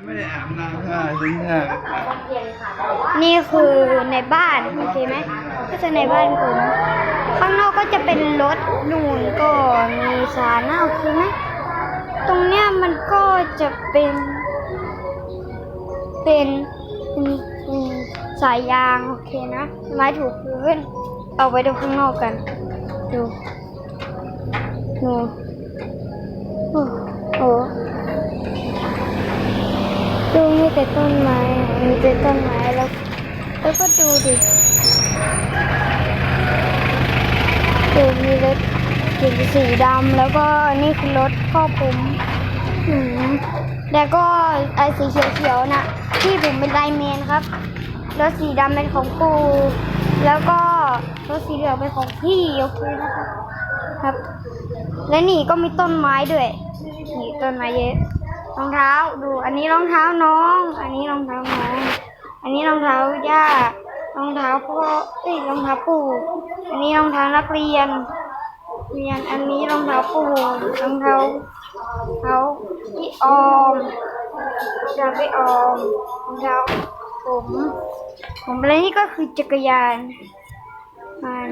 ไม่ได้อาบน้ำค่ะถึงค่ะนี่คือในบ้านโอเคไหมก็จะในบ้านผมข้างนอกก็จะเป็นรถนูนก็มีศาลนะโอเคไหมตรงเนี้ยมันก็จะเป็น เป็นเป็นสายยางโอเคนะไม้ถูกพื้นเอาไปดูข้างนอกกันดูดูโอ้โห ดูมีแต่ต้นไม้มีแต่ต้นไม้แล้ว แล้วก็ดูดิดูมีรถเก๋งสีดำแล้วก็นี่คือรถพ่อผมแล้วก็ไอ้สีเขียวๆน่ะที่ผมเป็นไลน์แมนครับ รถสีดำเป็นของปูแล้วก็รถสีเหลืองเป็นของพี่โอเคนะครับ ครับ และนี่ก็มีต้นไม้ด้วยนี่ต้นไม้เยอะ รองเท้าดู อันนี้รองเท้าน้อง อันนี้รองเท้าน้อง อันนี้รองเท้าย่ารองเท้าพ่อเอ้ยรองเท้าปู่ อันนี้รองเท้านักเรียนเรียน อันนี้รองเท้าปู่รองเท้าเท้าพี่ออมรองเท้าพี่ออมรองเท้าผมผมอะไรนี่ก็คือจักรยานมัน